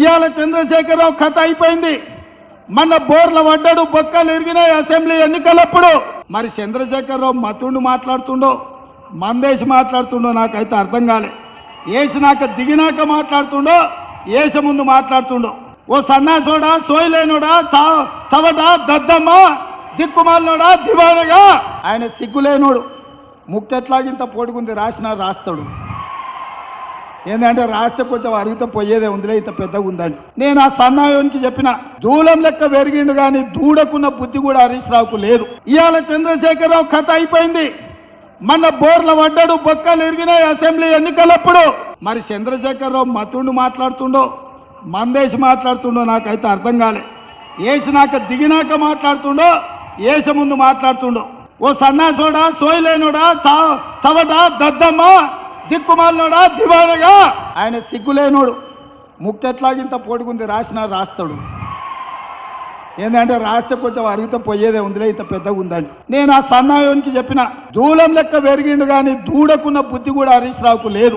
ఇవాళ చంద్రశేఖరరావు కథ అయిపోయింది. మన బోర్ల పడ్డాడు బొక్కలు ఎరిగినాయి అసెంబ్లీ ఎన్నికలప్పుడు. మరి చంద్రశేఖరరావు మతుండు మాట్లాడుతుండో మందేసి మాట్లాడుతుండో నాకైతే అర్థం కాలే. వేసినాక దిగినాక మాట్లాడుతుండో వేసే ముందు మాట్లాడుతుండో. ఓ సన్నాసోడా సోయలేనుడా చా చవట దద్దమ్మ దిక్కుమాలినోడా దివానగా ఆయన సిగ్గులేనోడు. ముక్కెట్లాగింత పొడుగుంది రాసినా రాస్తాడు. ఏంటంటే రాస్తే కొంచెం అరిగితే పోయేదే ఉందిలే ఇంత పెద్దగా ఉందని. నేను ఆ సన్నాయోనికి చెప్పిన దూలం లెక్క పెరిగిండు కానీ దూడకున్న బుద్ధి కూడా హరీష్ రావుకు లేదు. ఇవాళ చంద్రశేఖరరావు కథ అయిపోయింది. మన బోర్ల పడ్డాడు బొక్కలు ఎరిగినాయి అసెంబ్లీ ఎన్నికలప్పుడు. మరి చంద్రశేఖరరావు మతుండు మాట్లాడుతుండో మందేసి మాట్లాడుతుండో నాకైతే అర్థం కాలే. వేసినాక దిగినాక మాట్లాడుతుండో వేసే ముందు మాట్లాడుతుండో. ఓ సన్నాసోడా సోయలేనుడా చా చవట దద్దమ్మ దిక్కుమాలినోడా? దివానగా ఆయన సిగ్గులేనోడు. ముక్కెట్లాగింత పొడుగుంది రాసినా రాస్తాడు. ఏంటంటే రాస్తే కొంచెం అరిగితే పోయేదే ఉందిలే ఇంత పెద్దగా ఉందని నేను ఆ సన్నాయోనికి చెప్పిన దూలం లెక్క పెరిగిండు కానీ దూడకున్న బుద్ధి కూడా హరీష్ రావుకు లేదు.